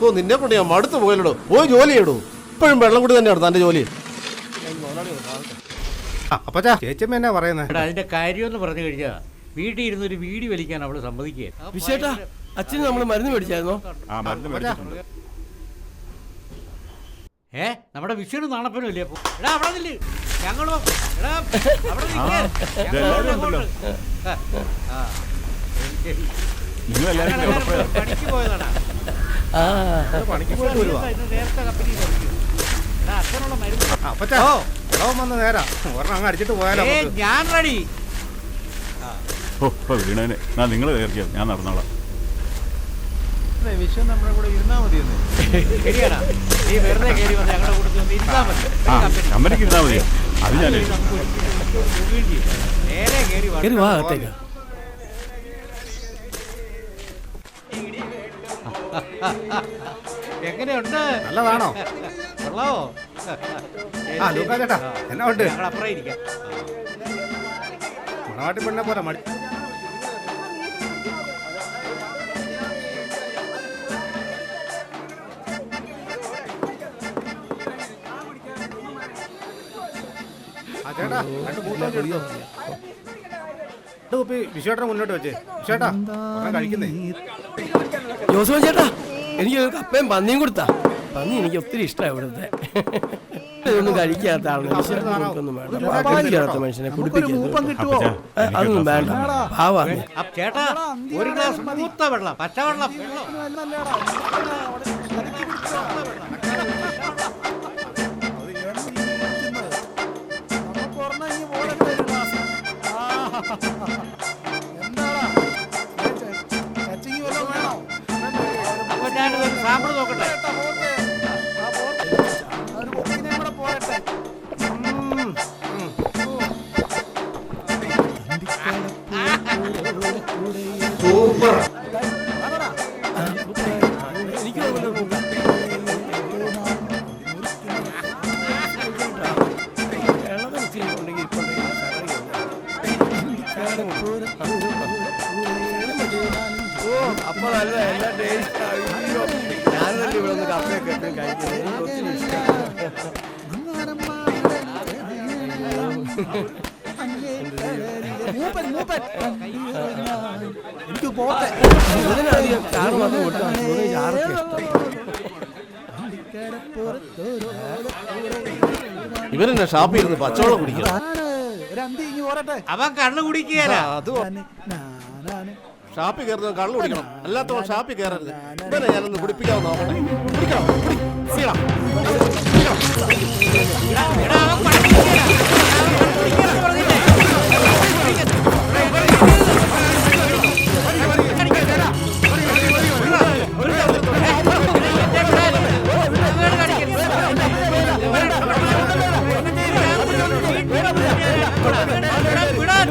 ഓ നിന്നെ കൊണ്ട് ഞാൻ മടുത്ത് പോയല്ലോ പോയി ജോലി ചെയ്യടൂ. ഇപ്പോഴും വെള്ളം കൂടി തന്നെയാണ് തന്റെ ജോലി. അപ്പച്ചാ ചേച്ചമ്മ എന്നാ പറയുന്നത് എടാ അതിന്റെ കാര്യമെന്ന് പറഞ്ഞു കഴിഞ്ഞാ വീട്ടിൽ ഇരുന്ന് ഒരു വീടി വലിക്കാൻ അവൾ സമ്മതിക്കുക വിശേട്ടാ അച്ഛന് നമ്മൾ മരുന്ന് മേടിച്ചായിരുന്നോ? ആ മരുന്ന് മേടിച്ചിട്ടുണ്ട്. ഏ നമ്മുടെ വിഷുവിന് നാണപ്പനും ഇല്ലേ അപ്പൊ? എടാ അവിടെ നില്ല്. ഞങ്ങളോ എടാ അവിടെ നിൽക്ക്. ഞങ്ങൾ അങ്ങോട്ട്. ആ, ആ. പണിക്ക് പോയതാടാ. ആ. പണിക്ക് വരുവാ. നേരത്തെ കമ്പനി എടാ അച്ഛനുള്ള മരുന്ന്. അപ്പച്ചാ ഇളവൻ വന്ന് നേരാ. ഒരെണ്ണം അങ്ങ് അടിച്ചിട്ട് പോയാലോ ഞാൻ റെഡി. ഓ ഇപ്പൊ വീണേനെ. ഞാൻ നിങ്ങൾ ഞാൻ നടന്നോളാം. വിശ്വം നമ്മുടെ കൂടെ ഇരുന്നാ മതിയെന്ന്. ശരിയാടാ. നീ വെറുതെ കയറി വന്ന്. ഞങ്ങളുടെ കൂടെ ഇരുന്നാ മതി. കമ്പനിക്ക് ഇരുന്നാ മതിയോ? അത് ഞാൻ. നേരെ കയറി വാ. എങ്ങനെയുണ്ട്? നല്ലതാണോ? കൊള്ളാവോ? ആ ലൂക്കാ ചേട്ടാ എന്നാ ഉണ്ട്? ഞങ്ങൾ അപ്പുറം ഇരിക്കാം. മണവാട്ടി പെണ്ണെ പോലെ മടി. ആ ചേട്ടാ രണ്ട് വിശ്വേട്ടനെ മുന്നോട്ട് വെച്ചേ. വിശ്വേട്ടാ കഴിക്കുന്നേ. ജോസഫ് ചേട്ടാ എനിക്ക് കപ്പയും പന്നിയും കൊടുത്താ പന്നി എനിക്ക് ഒത്തിരി ഇഷ്ടമാണ് ഇവിടുത്തെ ഇതൊന്നും കഴിക്കാത്ത ആളുകൾ വേണ്ട മനുഷ്യനെ അതൊന്നും വേണ്ട അപ്പ ചേട്ടാ ഒരു ഗ്ലാസ് വെള്ളം പച്ചവെള്ളം ഓ അപ്പൊ നല്ല എല്ലാ ടേസ്റ്റ് ഞാൻ ഇവിടെ ഒന്ന് കപ്പയൊക്കെ കഴിക്കുന്നത് എനിക്ക് പോട്ടെ ചാറ്. ചാറൊക്കെ ഇവരെന്നെ ഷാപ്പിൽ ഇരുന്ന് പച്ചവെള്ളം കുടിക്കണം അവൻ കണ്ണു കുടിക്കുകയല്ല ഷാപ്പിൽ കയറുന്ന കള്ളു കുടിക്കണം അല്ലാത്തവൻ ഷാപ്പിൽ കയറരുത് ഇവരെ ഞാനൊന്ന് കുടിപ്പിക്കാവുന്ന നോക്കട്ടെ കുടിക്കണം കുടി. കുടിക്കണം. വിടാൻ